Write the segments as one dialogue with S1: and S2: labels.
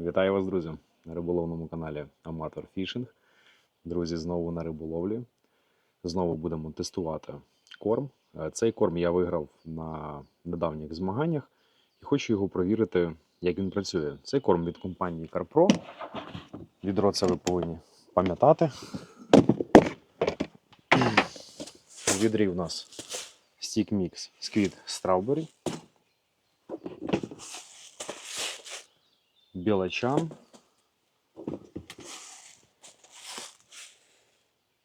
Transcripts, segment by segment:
S1: Вітаю вас, друзі, на риболовному каналі Аматор Фішинг. Друзі, знову на риболовлі. Знову будемо тестувати корм. Е, Цей корм я виграв на недавніх змаганнях і хочу його провірити, як він працює. Цей корм від компанії CarPro. Відро це ви повинні пам'ятати. У відрі у нас Stick Mix Squid Strawberry. Білачан.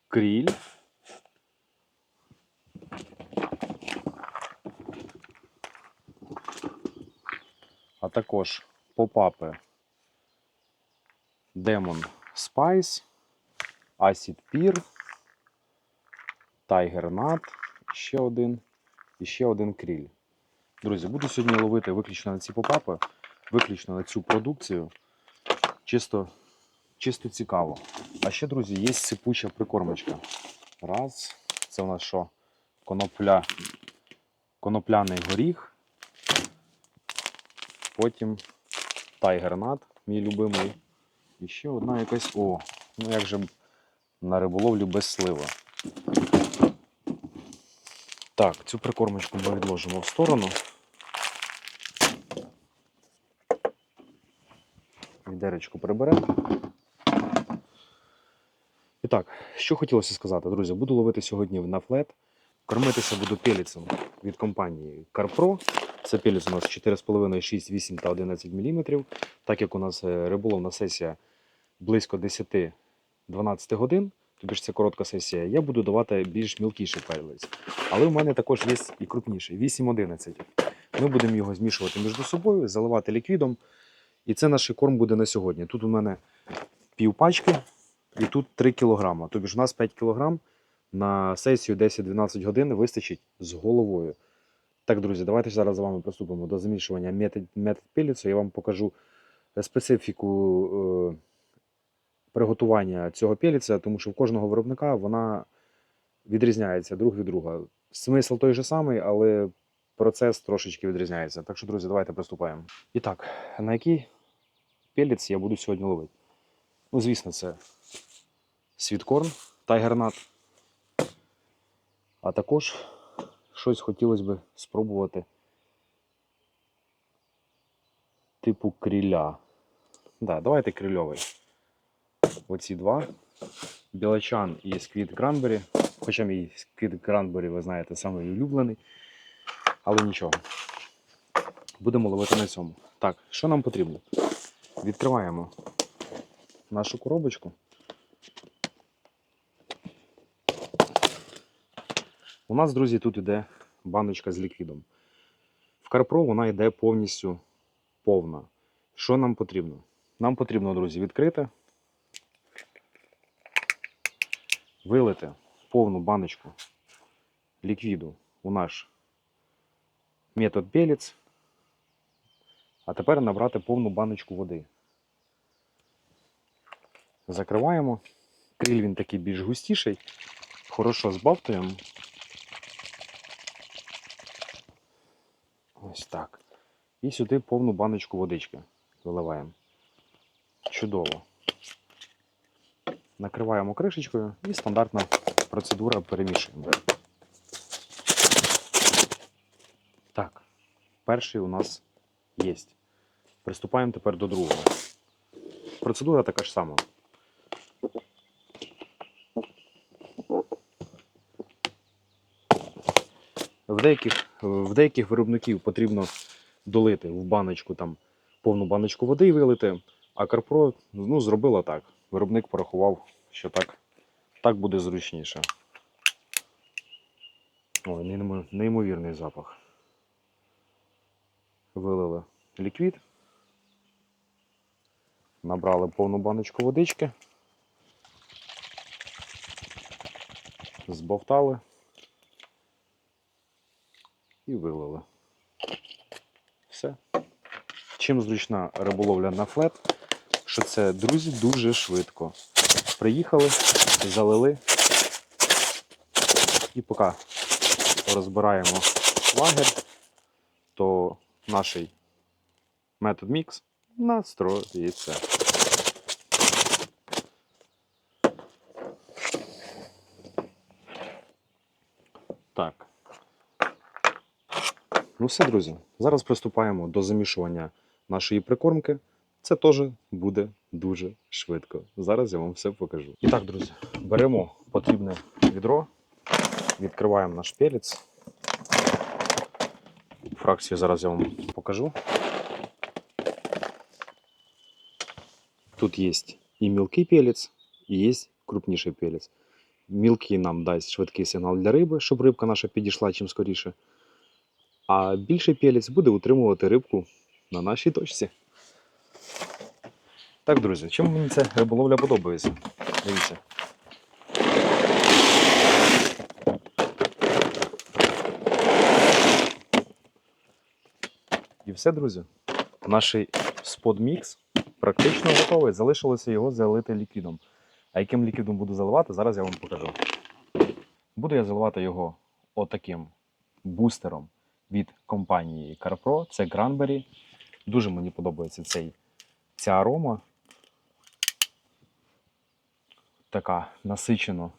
S1: Кріль. А також попапи Demon Spice, Acid Peer, Tiger Nut, ще один і ще один кріль. Друзі, буду сьогодні ловити виключно на ці попапи виключно на цю продукцію. Чисто, чисто цікаво. А ще, друзі, є сипуча прикормочка. Раз. Це у нас що? Конопля, конопляний горіх. Потім тайгернат, мій любимий. І ще одна якась. О, ну як же на риболовлю без слива. Так, цю прикормочку ми відложимо в сторону. Відеречку приберемо. І так, що хотілося сказати, друзі, буду ловити сьогодні на флет. Кормитися буду пеліцем від компанії CarPro. Це пеліц у нас 4,5, 6, 8 та 11 мм. Так як у нас е, риболовна сесія близько 10-12 годин, тобі ж це коротка сесія, я буду давати більш мілкіший пелець. Але в мене також є і крупніший 8-11. Ми будемо його змішувати між собою, заливати ліквідом. І це наш корм буде на сьогодні. Тут у мене пів пачки і тут 3 кг. Тобі ж у нас 5 кг на сесію 10-12 годин вистачить з головою. Так, друзі, давайте зараз з вами приступимо до замішування метод, метод. Я вам покажу специфіку е, приготування цього піліця, тому що в кожного виробника вона відрізняється друг від друга. Смисл той же самий, але процес трошечки відрізняється. Так що, друзі, давайте приступаємо. І так, на який пелець я буду сьогодні ловити? Ну, звісно, це світкорн, тайгернат. А також щось хотілося б спробувати типу кріля. Да, давайте крильовий. Оці два. Білачан і сквіт гранбері. Хоча мій сквіт гранбері, ви знаєте, самий улюблений. Але нічого. Будемо ловити на цьому. Так, що нам потрібно? Відкриваємо нашу коробочку. У нас, друзі, тут йде баночка з ліквідом. В Карпро вона йде повністю повна. Що нам потрібно? Нам потрібно, друзі, відкрити, вилити повну баночку ліквіду у наш метод пелець. А тепер набрати повну баночку води. Закриваємо. Кріль він такий більш густіший. Хорошо збавтуємо. Ось так. І сюди повну баночку водички виливаємо. Чудово. Накриваємо кришечкою і стандартна процедура перемішуємо. Так, перший у нас є. Приступаємо тепер до другого. Процедура така ж сама. Деяких, в деяких виробників потрібно долити в баночку там повну баночку води і вилити, а Карпро ну, зробила так. Виробник порахував, що так, так буде зручніше. Ой, неймовірний запах. Вилили ліквід. Набрали повну баночку водички. Збовтали і вилили. Все. Чим зручна риболовля на флет, що це, друзі, дуже швидко. Приїхали, залили і поки розбираємо лагер, то наш метод мікс настроїться. Так. Ну все, друзі. Зараз приступаємо до замішування нашої прикормки. Це теж буде дуже швидко. Зараз я вам все покажу. І так, друзі, беремо потрібне відро, відкриваємо наш пелець. Фракцію зараз я вам покажу. Тут є і мілкий пелець, і є крупніший пелець. Мілкий нам дасть швидкий сигнал для риби, щоб рибка наша підійшла чим скоріше. А більший пелець буде утримувати рибку на нашій точці. Так, друзі, чому мені ця риболовля подобається? Дивіться. І все, друзі. Наш спот-мікс практично готовий. Залишилося його залити ліквідом. А яким ліквідом буду заливати, зараз я вам покажу. Буду я заливати його отаким бустером від компанії CarPro. Це Granberry. Дуже мені подобається цей, ця арома. Така насичено,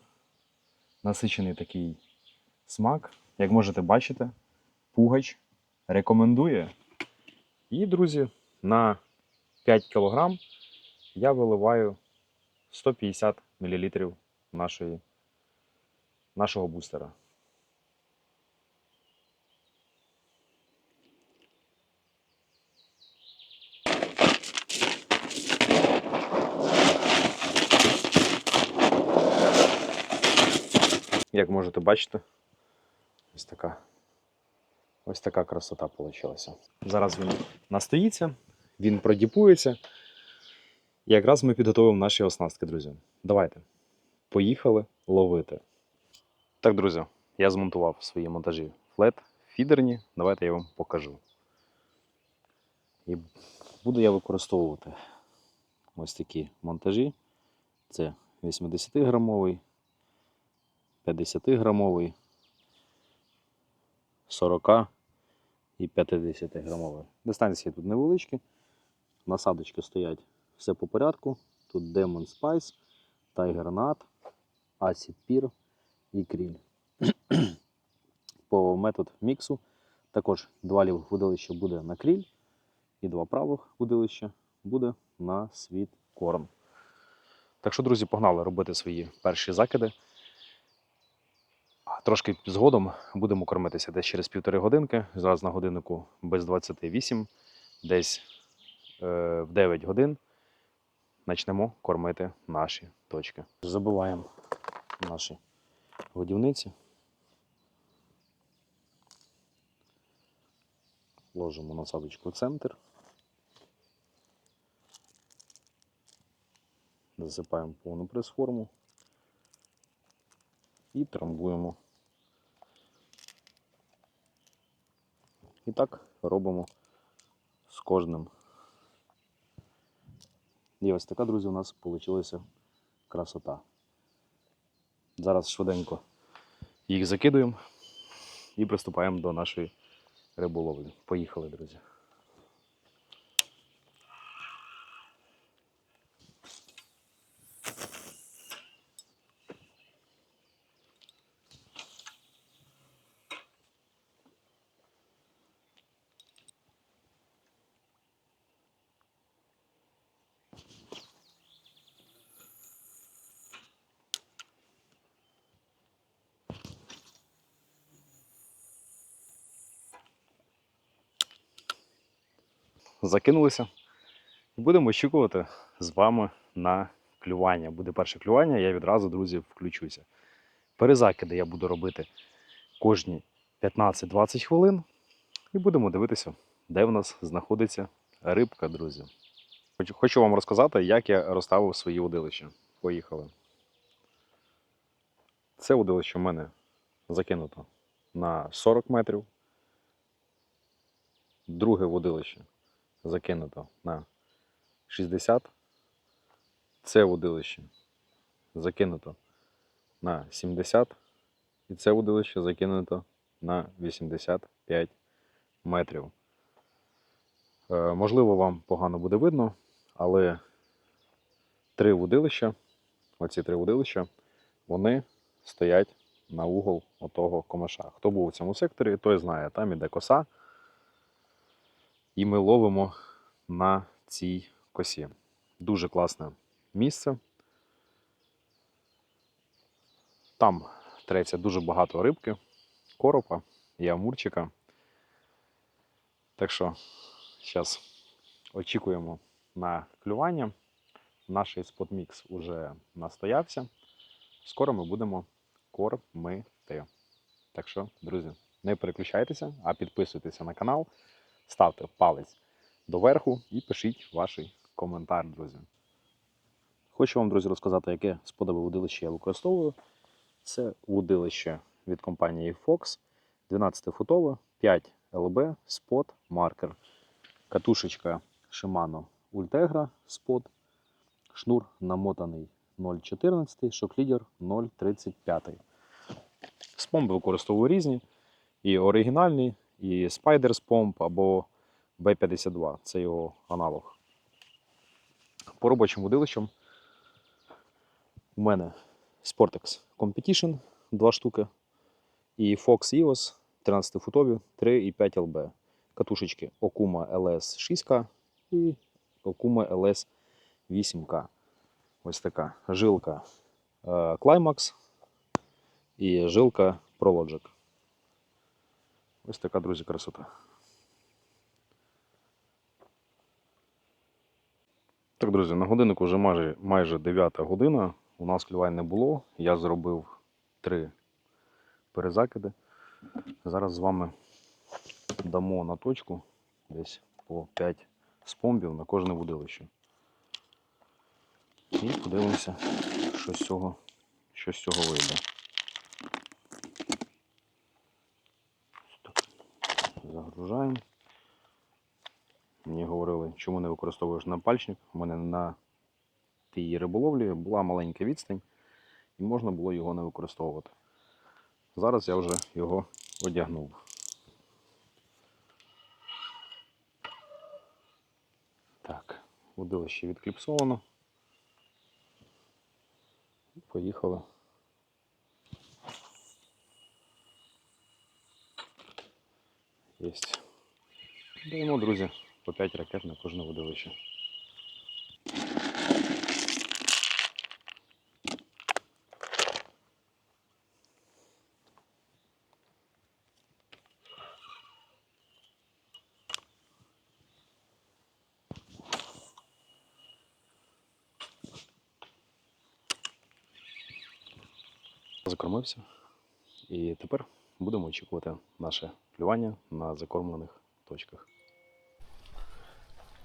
S1: насичений такий смак. Як можете бачити, пугач рекомендує. І, друзі, на 5 кг я виливаю 150 мл нашої, нашого бустера. Як можете бачити, ось така, ось така красота вийшла. Зараз він настоїться, він продіпується. І якраз ми підготовимо наші оснастки, друзі. Давайте. Поїхали ловити. Так, друзі, я змонтував свої монтажі флет, фідерні. Давайте я вам покажу. І буду я використовувати ось такі монтажі. Це 80-грамовий, 50-грамовий, 40 і 50-грамовий. Дистанції тут невеличкі. Насадочки стоять все по порядку. Тут Demon Spice, Tiger Nut, Acid Peer і кріль. По метод міксу також два лівих вудилища буде на кріль і два правих вудилища буде на світ корм. Так що, друзі, погнали робити свої перші закиди. Трошки згодом будемо кормитися десь через півтори годинки. Зараз на годиннику без 28, десь е, в 9 годин почнемо кормити наші точки. Забиваємо наші годівниці. Ложимо насадочку в центр. Засипаємо повну прес-форму і трамбуємо. Так робимо з кожним. І ось така, друзі, у нас вийшла красота. Зараз швиденько їх закидуємо і приступаємо до нашої риболовлі. Поїхали, друзі. Закинулися. Будемо очікувати з вами на клювання. Буде перше клювання, я відразу, друзі, включуся. Перезакиди я буду робити кожні 15-20 хвилин. І будемо дивитися, де в нас знаходиться рибка, друзі. Хочу- вам розказати, як я розставив свої удилища. Поїхали. Це удилище в мене закинуто на 40 метрів. Друге водилище закинуто на 60. Це водилище закинуто на 70. І це водилище закинуто на 85 метрів. Е, Можливо, вам погано буде видно, але три вудилища, оці три вудилища, вони стоять на угол отого комаша. Хто був у цьому секторі, той знає, там іде коса, і ми ловимо на цій косі. Дуже класне місце. Там треться дуже багато рибки, коропа і амурчика. Так що зараз очікуємо на клювання. Наш спотмікс уже настоявся. Скоро ми будемо кормити. Так що, друзі, не переключайтеся, а підписуйтеся на канал, ставте палець доверху і пишіть ваш коментар, друзі. Хочу вам, друзі, розказати, яке сподобе водилище я використовую. Це водилище від компанії Fox 12-футове, 5 ЛБ, спот, маркер. Катушечка Shimano Ultegra спот. Шнур намотаний 0,14, шоклідер 0,35. Спомби використовую різні. І оригінальні, і Spiders Pomp або B52. Це його аналог. По робочим водилищам у мене Sportex Competition 2 штуки. І Fox EOS 13-футові 3,5 LB. Катушечки Okuma LS 6K і Okuma LS 8K. Ось така жилка е, Climax і жилка Prologic. Ось така, друзі, красота. Так, друзі, на годиннику вже майже, майже 9 година. У нас клювань не було. Я зробив три перезакиди. Зараз з вами дамо на точку десь по 5 спомбів на кожне вудилище. І подивимося, що з цього, що з цього вийде. Так, загружаємо. Мені говорили, чому не використовуєш напальчник. У мене на тій риболовлі була маленька відстань, і можна було його не використовувати. Зараз я вже його одягнув. Так, удилище відкліпсовано. Поїхали. Єсть. Даємо, друзі, по 5 ракет на кожне водилище. Закормився. І тепер будемо очікувати наше клювання на закормлених точках.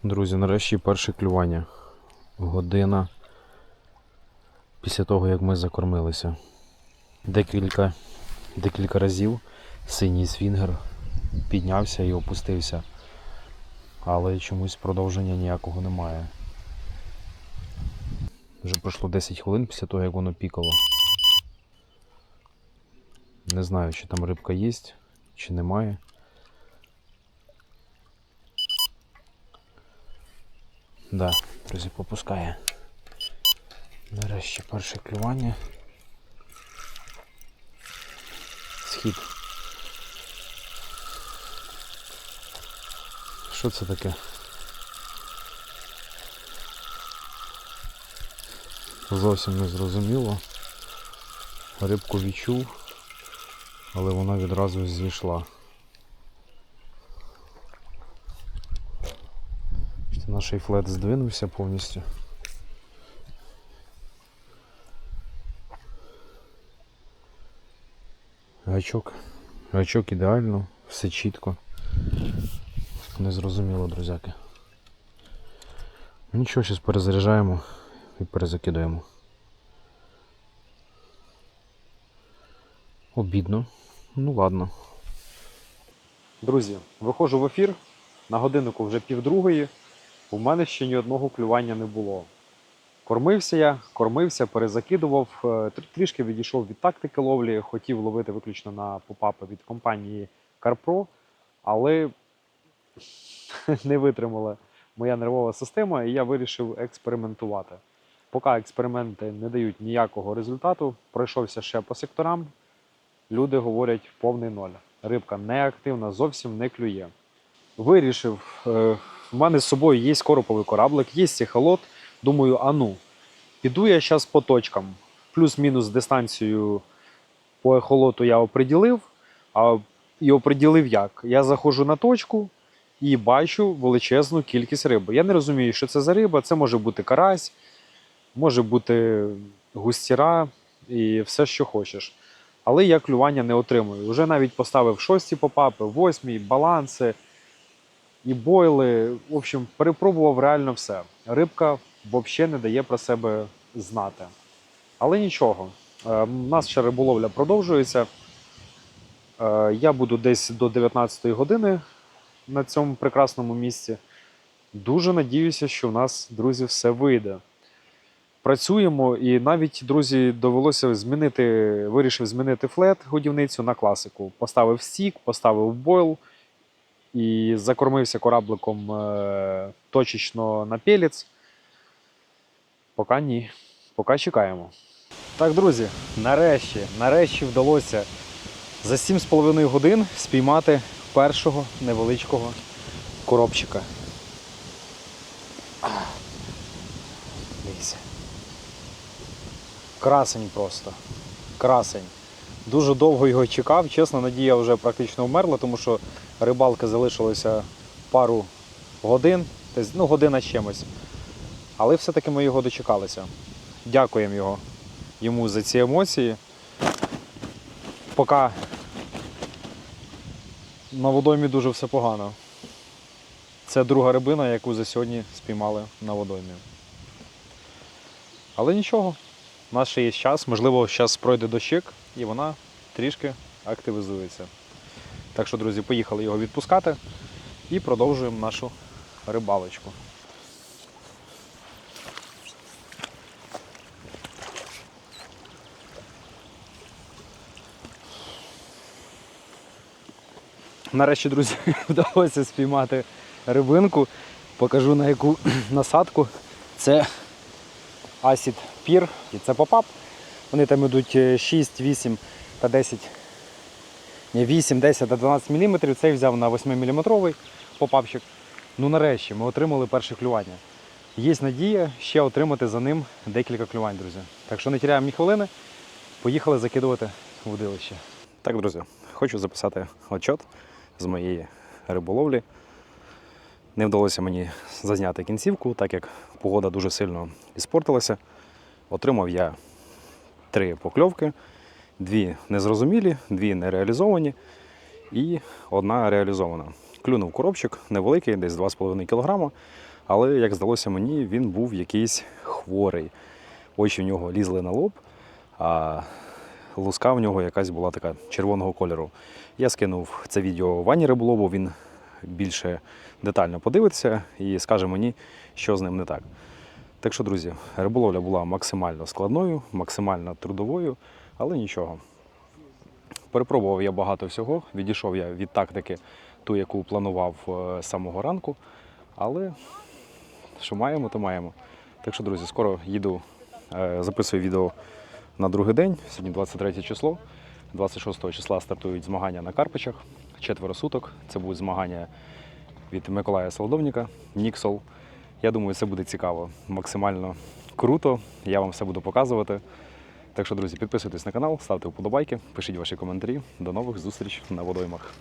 S1: Друзі, нарешті перше клювання. Година після того, як ми закормилися. Декілька, декілька разів синій свінгер піднявся і опустився. Але чомусь продовження ніякого немає. Вже пройшло 10 хвилин після того, як воно пікало. Не знаю, чи там рибка є, чи немає. Да, друзі, попускає. Нарешті перше клювання. Схід. Що це таке? Зовсім не зрозуміло. Рибку відчув, але вона відразу зійшла. Наш флет здвинувся повністю. Гачок. Гачок ідеально, все чітко. Незрозуміло, друзяки. Нічого, зараз перезаряджаємо і перезакидаємо. Обідно. Ну ладно. Друзі, виходжу в ефір. На годиннику вже півдругої. У мене ще ні одного клювання не було. Кормився я, кормився, перезакидував, е, трішки відійшов від тактики ловлі, хотів ловити виключно на попапи від компанії CarPro, але не витримала моя нервова система, і я вирішив експериментувати. Поки експерименти не дають ніякого результату, пройшовся ще по секторам. Люди говорять повний ноль. Рибка неактивна, зовсім не клює. Вирішив, е, в мене з собою є короповий кораблик, є ехолот. Думаю, а ну, піду я зараз по точкам. Плюс-мінус дистанцію по ехолоту я оприділив. А, і оприділив як? Я заходжу на точку і бачу величезну кількість риби. Я не розумію, що це за риба. Це може бути карась, може бути густіра і все, що хочеш. Але я клювання не отримую. Вже навіть поставив шості попапи, восьмі, баланси і бойли. В общем, перепробував реально все. Рибка взагалі не дає про себе знати. Але нічого, е, у нас ще риболовля продовжується. Е, Я буду десь до 19-ї години на цьому прекрасному місці. Дуже надіюся, що в нас, друзі, все вийде. Працюємо, і навіть, друзі, довелося змінити, вирішив змінити флет годівницю на класику. Поставив стік, поставив бойл і закормився корабликом е, точечно на пелець. Поки ні. Поки чекаємо. Так, друзі, нарешті, нарешті вдалося за 7,5 годин спіймати першого невеличкого коробчика. Дивіться. Красень просто. Красень. Дуже довго його чекав. Чесно, надія вже практично вмерла, тому що рибалки залишилося пару годин, ну, година з чимось. Але все-таки ми його дочекалися. Дякуємо його, йому за ці емоції. Поки на водоймі дуже все погано. Це друга рибина, яку за сьогодні спіймали на водоймі. Але нічого, у нас ще є час, можливо, зараз пройде дощик і вона трішки активізується. Так що, друзі, поїхали його відпускати і продовжуємо нашу рибалочку. Нарешті, друзі, вдалося спіймати рибинку. Покажу на яку насадку. Це Acid Pir і це попап. Вони там йдуть е, 6, 8 та 10. Ні, 8, 10 та 12 мм. Цей взяв на 8 мм попапчик. Ну нарешті ми отримали перше клювання. Є надія ще отримати за ним декілька клювань, друзі. Так що не тіряємо ні хвилини. Поїхали закидувати водилище. Так, друзі, хочу записати отчет з моєї риболовлі. Не вдалося мені зазняти кінцівку, так як погода дуже сильно іспортилася. Отримав я три покльовки, дві незрозумілі, дві нереалізовані і одна реалізована. Клюнув коробчик невеликий, десь 2,5 кг, але, як здалося мені, він був якийсь хворий. Очі в нього лізли на лоб, а луска в нього якась була така червоного кольору. Я скинув це відео Вані Риболову, він більше детально подивиться і скаже мені, що з ним не так. Так що, друзі, риболовля була максимально складною, максимально трудовою, але нічого. Перепробував я багато всього, відійшов я від тактики, ту, яку планував е, з самого ранку. Але що маємо, то маємо. Так що, друзі, скоро їду, е, записую відео на другий день. Сьогодні 23 число. 26 числа стартують змагання на Карпичах. Четверо суток. Це будуть змагання від Миколая Солодовніка, Ніксол. Я думаю, це буде цікаво, максимально круто. Я вам все буду показувати. Так що, друзі, підписуйтесь на канал, ставте вподобайки, пишіть ваші коментарі. До нових зустріч на водоймах.